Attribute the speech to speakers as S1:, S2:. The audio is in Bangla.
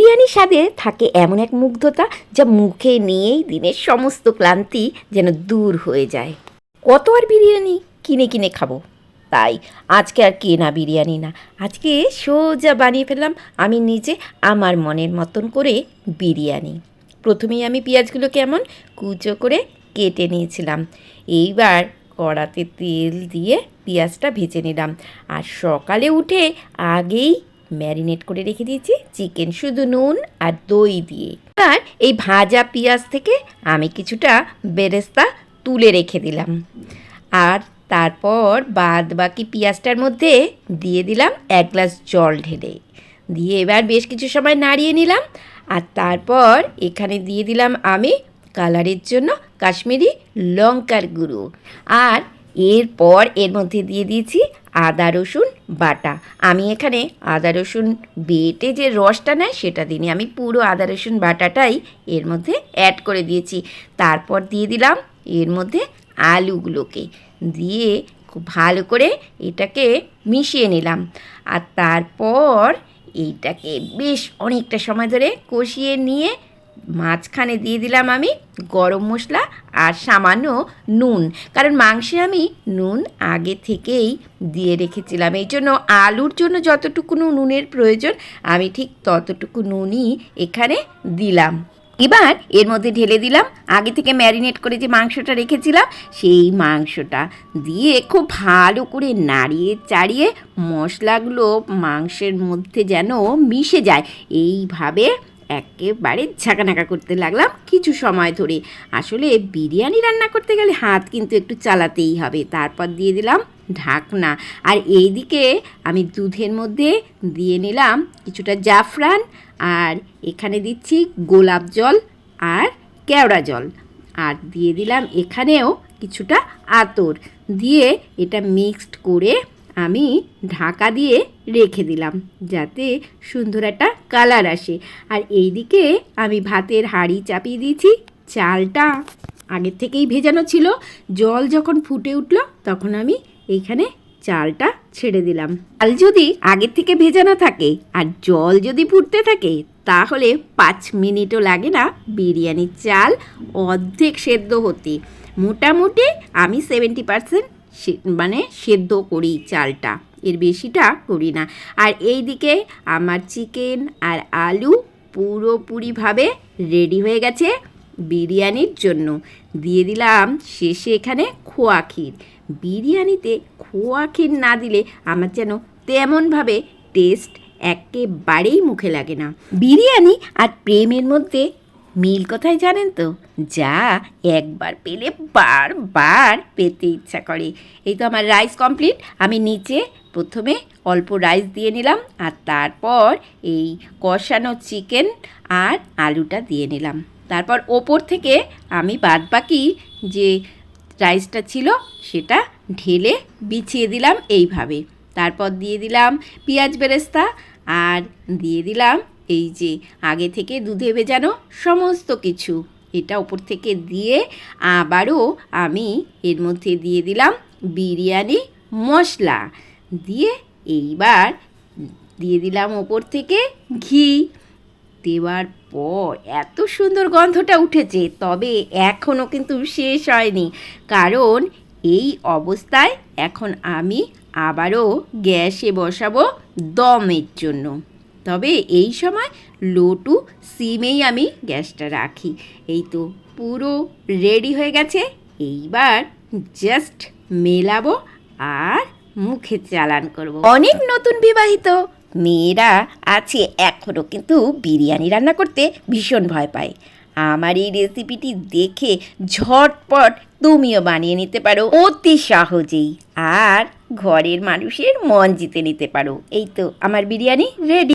S1: বিরিয়ানির স্বাদে থাকে এমন এক মুগ্ধতা যা মুখে নিয়েই দিনের সমস্ত ক্লান্তি যেন দূর হয়ে যায়। কত আর বিরিয়ানি কিনে কিনে খাব? তাই আজকে আর কেনা বিরিয়ানি না। আজকে সোজা বানিয়ে ফেললাম আমি নিজে আমার মনের মতন করে বিরিয়ানি। প্রথমেই আমি পেঁয়াজগুলো কেমন কুচো করে কেটে নিয়েছিলাম। এইবার কড়াতে তেল দিয়ে পেঁয়াজটা ভেজে নিলাম। আর সকালে উঠে আগেই ম্যারিনেট করে রেখে দিয়েছি, চিকেন শুধু নুন আর দই দিয়ে। আর এই ভাজা পেঁয়াজ থেকে আমি কিছুটা বেরেস্তা তুলে রেখে দিলাম। আর তারপর বাদ বাকি পেঁয়াজটার মধ্যে দিয়ে দিলাম এক গ্লাস জল ঢেলে। দিয়ে এবার বেশ কিছু সময় নাড়িয়ে নিলাম। আর তারপর এখানে দিয়ে দিলাম আমি কালারের জন্য কাশ্মীরি লঙ্কার গুঁড়ো। আর এরপর এর মধ্যে দিয়ে দিয়েছি আদা রসুন বাটা। আমি এখানে আদা, রসুন বেটে যে রসটা নেয় সেটা দিইনি আমি পুরো আদা, রসুন বাটাটাই এর মধ্যে অ্যাড করে দিয়েছি। তারপর দিয়ে দিলাম এর মধ্যে আলুগুলোকে। দিয়ে খুব ভালো করে এটাকে মিশিয়ে নিলাম। আর তারপর এইটাকে বেশ অনেকটা সময় ধরে কষিয়ে নিয়ে মাঝখানে দিয়ে দিলাম আমি গরম মশলা আর সামান্য নুন। কারণ মাংসে আমি নুন আগে থেকেই দিয়ে রেখেছিলাম। এই জন্য আলুর জন্য যতটুকু নুনের প্রয়োজন, আমি ঠিক ততটুকু নুনই এখানে দিলাম। এবার এর মধ্যে ঢেলে দিলাম। আগে থেকে ম্যারিনেট করে যে মাংসটা রেখেছিলাম, সেই মাংসটা দিয়ে খুব ভালো করে নাড়িয়ে চাড়িয়ে মশলাগুলো মাংসের মধ্যে যেন মিশে যায়। এইভাবে একেবারে ঝাঁকানাকা করতে লাগলাম কিছু সময় ধরে। আসলে বিরিয়ানি রান্না করতে গেলে হাত কিন্তু একটু চালাতেই হবে। তারপর দিয়ে দিলাম ঢাকনা। আর এইদিকে আমি দুধের মধ্যে দিয়ে নিলাম কিছুটা জাফরান আর এখানে দিচ্ছি গোলাপ জল আর কেওড়া জল। আর দিয়ে দিলাম এখানেও কিছুটা আতর। দিয়ে এটা মিক্সড করে আমি ঢাকা দিয়ে রেখে দিলাম, যাতে সুন্দর একটা কালার আসে। আর এইদিকে আমি ভাতের হাঁড়ি চাপিয়ে দিয়েছি, চালটা আগের থেকেই ভেজানো ছিল। জল যখন ফুটে উঠল, তখন আমি এইখানে চালটা ছেড়ে দিলাম। চাল যদি আগের থেকে ভেজানো থাকে আর জল যদি ফুটতে থাকে, তাহলে পাঁচ মিনিটও লাগে না বিরিয়ানির চাল অর্ধেক সেদ্ধ হতে। মোটামুটি আমি সেভেন্টি পার্সেন্ট মানে সেদ্ধ করি চালটা, এর বেশিটা করি না। আর এই দিকে আমার চিকেন আর আলু পুরোপুরিভাবে রেডি হয়ে গেছে বিরিয়ানির জন্য। দিয়ে দিলাম শেষে এখানে খোয়া ক্ষীর। বিরিয়ানিতে খোয়া ক্ষীর না দিলে আমার যেন তেমনভাবে টেস্ট একেবারেই মুখে লাগে না। বিরিয়ানি আর প্রেমের মধ্যে মিল কোথায় জানেন তো? যা একবার পেলে বারবার পেতে ইচ্ছা করে। এই তো আমার রাইস কমপ্লিট আমি নিচে প্রথমে অল্প রাইস দিয়ে নিলাম আর তারপর এই কষানো চিকেন আর আলুটা দিয়ে নিলাম। তারপর ওপর থেকে আমি বাদবাকি যে রাইসটা ছিল সেটা ঢেলে বিছিয়ে দিলাম এইভাবে। তারপর দিয়ে দিলাম পেঁয়াজ বেরেস্তা আর দিয়ে দিলাম এই যে আগে থেকে দুধে ভেজানো সমস্ত কিছু, এটা ওপর থেকে দিয়ে আবারও আমি এর মধ্যে দিয়ে দিলাম বিরিয়ানি মশলা। দিয়ে এইবার দিয়ে দিলাম ওপর থেকে ঘি। দেওয়ার পর এত সুন্দর গন্ধটা উঠেছে, তবে এখনও কিন্তু শেষ হয়নি। কারণ এই অবস্থায় এখন আমি আবারও গ্যাসে বসাবো দমের জন্য। তবে এই সময় লো টু সিমেই আমি গ্যাসটা রাখি। এই তো পুরো রেডি হয়ে গেছে। এইবার জাস্ট মেলাবো আর মুখে চালান করব। অনেক নতুন বিবাহিত মেয়েরা আছে এখনও কিন্তু বিরিয়ানি রান্না করতে ভীষণ ভয় পায়। আমার এই রেসিপিটি দেখে ঝটপট তুমিও বানিয়ে নিতে পারো, অতি সহজেই। আর ঘরের মানুষের মন জিতে নিতে পারো। এই তো আমার বিরিয়ানি রেডি।